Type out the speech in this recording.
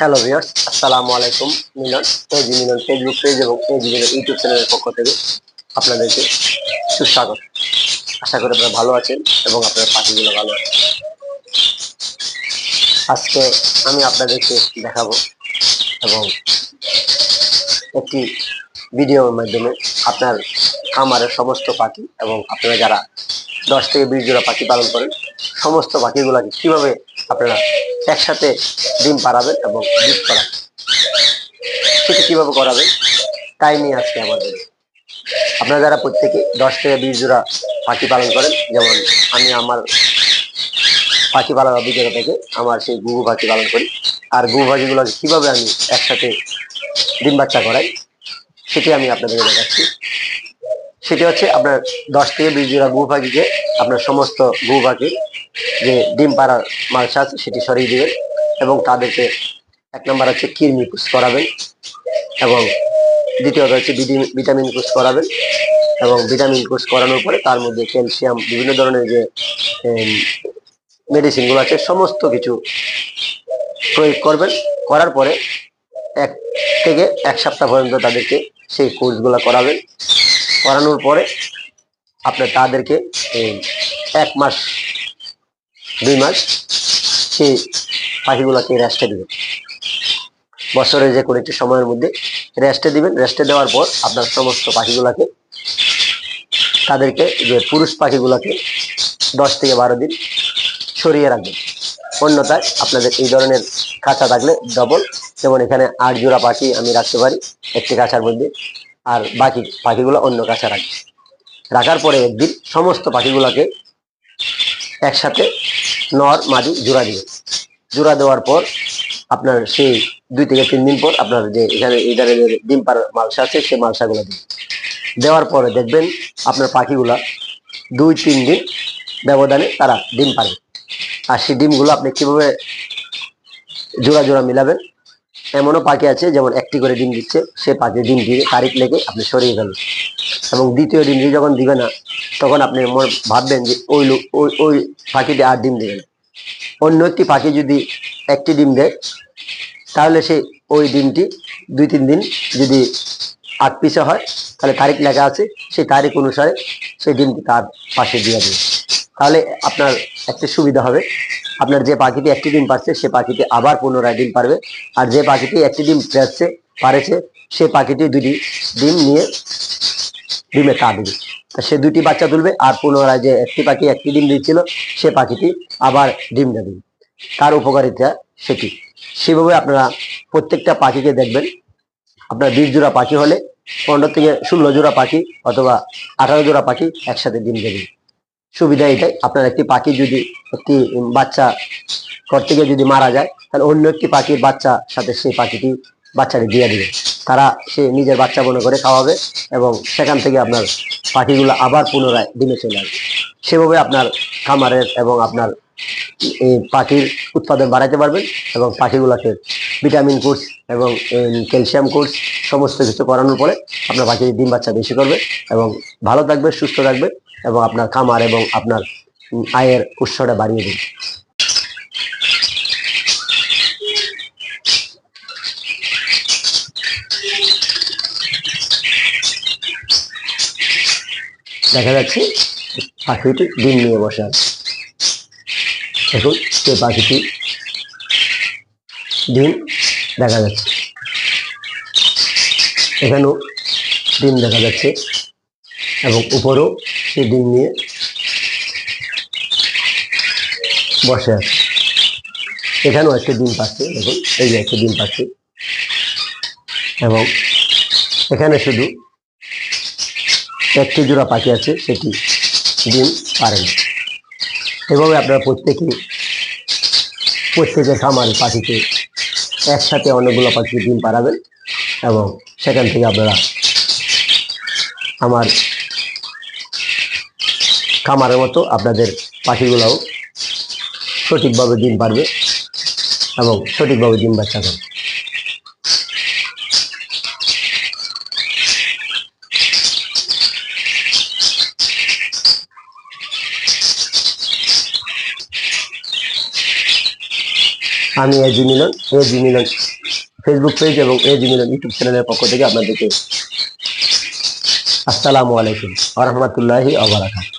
Hello viewers আসসালামু আলাইকুম Milan AG Milan Facebook page এবং এজি মিলন ইউটিউব চ্যানেলের পক্ষ থেকে আপনাদেরকে সুস্বাগত। আশা করি আপনারা ভালো আছেন এবং আপনার পাখিগুলো ভালো আছে আজকে আমি আপনাদেরকে দেখাবো এবং একটি ভিডিওর মাধ্যমে আপনার, খামারের সমস্ত পাখি এবং আপনারা যারা দশ থেকে বিশ জোড়া পাখি পালন করেন, সমস্ত পাখিগুলোকে কীভাবে আপনারা একসাথে ডিম পাড়াবেন এবং ডিম করাবেন সেটা কীভাবে করাবেন? তাই নিয়ে আজকে আমাদের আপনারা যারা প্রত্যেকে দশ থেকে বিশ জোড়া পাখি পালন করেন, যেমন আমি আমার পাখি পালার অভিজ্ঞতা থেকে আমার সেই গুগু পাখি পালন করি। আর গুগু পাখিগুলোকে কীভাবে আমি একসাথে ডিম বাচ্চা করাই, সেটি আমি আপনাদেরকে দেখাচ্ছি। সেটি হচ্ছে আপনার দশ থেকে বিশ জোড়া গু পাখিকে আপনার সমস্ত গু পাখি যে ডিম পাড়ার মালসা আছে সেটি সরিয়ে দিবেন এবং তাদেরকে এক নম্বর হচ্ছে কৃমি কুচ করাবেন এবং দ্বিতীয়ত হচ্ছে ভিটামিন- ভিটামিন কোর্স করাবেন এবং ভিটামিন কোর্স করানোর পরে তার মধ্যে ক্যালসিয়াম, বিভিন্ন ধরনের যে মেডিসিনগুলো আছে, সমস্ত কিছু প্রয়োগ করবেন। করার পরে এক থেকে এক সপ্তাহ পর্যন্ত তাদেরকে সেই কোর্সগুলো করাবেন। করানোর পরে আপনার তাদেরকে এক মাস দুই মাস সেই পাখিগুলোকে রেস্টে দিবেন। বছরের যে কোনো একটি সময়ের মধ্যে রেস্টে দিবেন। রেস্টে দেওয়ার পর আপনার সমস্ত পাখিগুলোকে, তাদেরকে যে পুরুষ পাখিগুলোকে দশ থেকে বারো দিন সরিয়ে রাখবেন। অন্যথায় আপনাদের এই ধরনের খাঁচা থাকলে ডবল যেমন এখানে আট জোড়া পাখি আমি রাখতে পারি একটি কাঁচার মধ্যে, আর বাকি পাখিগুলো অন্য কাঁচা রাখি রাখার পরে একদিন সমস্ত পাখিগুলোকে একসাথে নর মাদি জোড়া দিবেন জোড়া দেওয়ার পর আপনার সেই দুই থেকে তিন দিন পর আপনার যে এখানে ধরনের ডিম পার মালসা আছে, সেই মালসাগুলো দিন দেওয়ার পরে দেখবেন আপনার পাখিগুলা দুই, তিন দিন ব্যবধানে তারা ডিম পারবে আর সেই ডিমগুলো আপনি কীভাবে জোড়া জোড়া মিলাবেন? এমনও পাখি আছে, যেমন একটি করে ডিম দিচ্ছে, সে পাখি ডিম দিয়ে তারিখ লেগে আপনি সরিয়ে ফেলবেন। এবং দ্বিতীয় ডিমটি যখন দিবে না, তখন আপনি মনে ভাববেন যে ওই ওই ওই পাখিটি আর ডিম দেবে না। অন্য একটি পাখি যদি একটি ডিম দেয়, তাহলে সে ওই ডিমটি দুই তিন দিন যদি আট পিসে হয়, তাহলে তারিখ লেখা আছে, সেই তারিখ অনুসারে সেই ডিমটি তার পাশে দিয়ে দেবে। তাহলে আপনার একটা সুবিধা হবে। আপনার যে পাখিটি একটি ডিম পারছে, সে পাখিটি আবার পুনরায় ডিম পারবে। আর যে পাখিটি একটি ডিম পেয়েছে পারেছে, সে পাখিটি দুটি ডিম নিয়ে ডিমে তা দিবে। সে দুটি বাচ্চা তুলবে আর পুনরায় যে একটি পাখি একটি ডিম দিচ্ছিল সে পাখিটি আবার ডিম দেবে। তার উপকারিতা সেটি সেভাবে আপনারা প্রত্যেকটা পাখিকে দেখবেন। আপনার বিশ জোড়া পাখি হলে পনেরো থেকে ষোলো জোড়া পাখি অথবা আঠারো জোড়া পাখি একসাথে ডিম দেবে। সুবিধা এটাই, আপনার একটি পাখি যদি একটি বাচ্চা করতে গিয়ে যদি মারা যায়, তাহলে অন্য একটি পাখির বাচ্চা সাথে সেই পাখিটি বাচ্চাটি দিয়ে দিবে। তারা সে নিজের বাচ্চা মনে করে খাওয়াবে এবং সেখান থেকে আপনার পাখিগুলো আবার পুনরায় ডিমে চলে আসবে। সেভাবে আপনার খামারের এবং আপনার এই পাখির উৎপাদন বাড়াইতে পারবেন এবং পাখিগুলোকে ভিটামিন কোর্স এবং ক্যালসিয়াম কোর্স সমস্ত কিছু করানোর পরে আপনার পাখি ডিম বাচ্চা বেশি করবে এবং ভালো থাকবে, সুস্থ থাকবে এবং আপনার খামার এবং আপনার আয়ের উৎসটা বাড়িয়ে দেবে। দেখা যাচ্ছে, পাখিটি ডিম নিয়ে বসে আছে। দেখুন সেই পাখিটি ডিম দেখা যাচ্ছে। এখানেও ডিম দেখা যাচ্ছে এবং উপরেও সেই ডিম নিয়ে বসে আছে। এখানেও একটা ডিম পাচ্ছে, দেখুন, এই যে একটা ডিম পাচ্ছে। এবং এখানে শুধু একটি জোড়া পাখি আছে, সেটি ডিম পারে না। এভাবে আপনারা প্রত্যেকে প্রত্যেকের খামার পাখিকে একসাথে অনেকগুলো পাখি ডিম পাড়াবেন এবং সেখান থেকে আপনারা আমার খামারের মতো আপনাদের পাখিগুলোও সঠিকভাবে ডিম পারবে এবং সঠিকভাবে ডিম বাচ্চা করবে। আমি AG Milan AG Milan Facebook page এবং এজি মিলন ইউটিউব চ্যানেলের পক্ষ থেকে আপনাদেরকে আসসালামু আলাইকুম আ রহমতুল্লাহি আবরাকাত